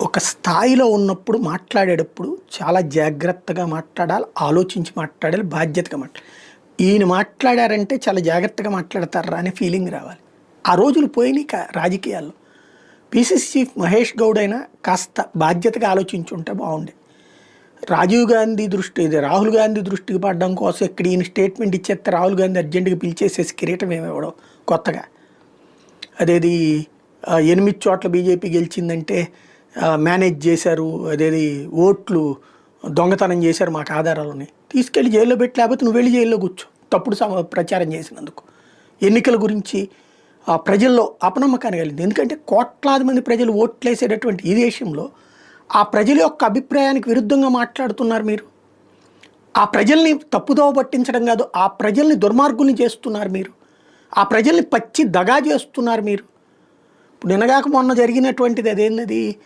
ఒక స్థాయిలో ఉన్నప్పుడు మాట్లాడేటప్పుడు చాలా జాగ్రత్తగా మాట్లాడాలి ఆలోచించి మాట్లాడాలి బాధ్యతగా మాట్లాడాలి. ఈయన మాట్లాడారంటే చాలా జాగ్రత్తగా మాట్లాడతారా అనే ఫీలింగ్ రావాలి. ఆ రోజులు పోయినాయి కా- రాజకీయాల్లో. పీసీసీ చీఫ్ మహేష్ గౌడ్ అయినా కాస్త బాధ్యతగా ఆలోచించి ఉంటే బాగుండే. రాజీవ్ గాంధీ దృష్టి ఇది రాహుల్ గాంధీ దృష్టికి పడడం కోసం ఇక్కడ ఈయన స్టేట్మెంట్ ఇచ్చేస్తే రాహుల్ గాంధీ అర్జెంటుగా పిలిచేసేసి కిరీటం ఏమివ్వడం కొత్తగా. అదేది ఎనిమిది చోట్ల బీజేపీ గెలిచిందంటే మేనేజ్ చేశారు అదేది ఓట్లు దొంగతనం చేశారు మాకు ఆధారాలని. తీసుకెళ్ళి జైల్లో పెట్టి లేకపోతే నువ్వు వెళ్ళి జైల్లో కూర్చో. తప్పుడు ప్రచారం చేసినందుకు. ఎన్నికల గురించి ఆ, ప్రజల్లో అపనమ్మకాన్ని కలిగింది. ఎందుకంటే కోట్లాది మంది ప్రజలు ఓట్లేసేటటువంటి ఈ దేశంలో ఆ ప్రజల యొక్క అభిప్రాయానికి విరుద్ధంగా మాట్లాడుతున్నారు మీరు. ఆ ప్రజల్ని తప్పుదోవ పట్టించడం కాదు ఆ ప్రజల్ని దుర్మార్గుల్ని చేస్తున్నారు మీరు. ఆ ప్రజల్ని పచ్చి దగా చేస్తున్నారు మీరు. ఇప్పుడు నిన్నగాక మొన్న జరిగినటువంటిది అదేంది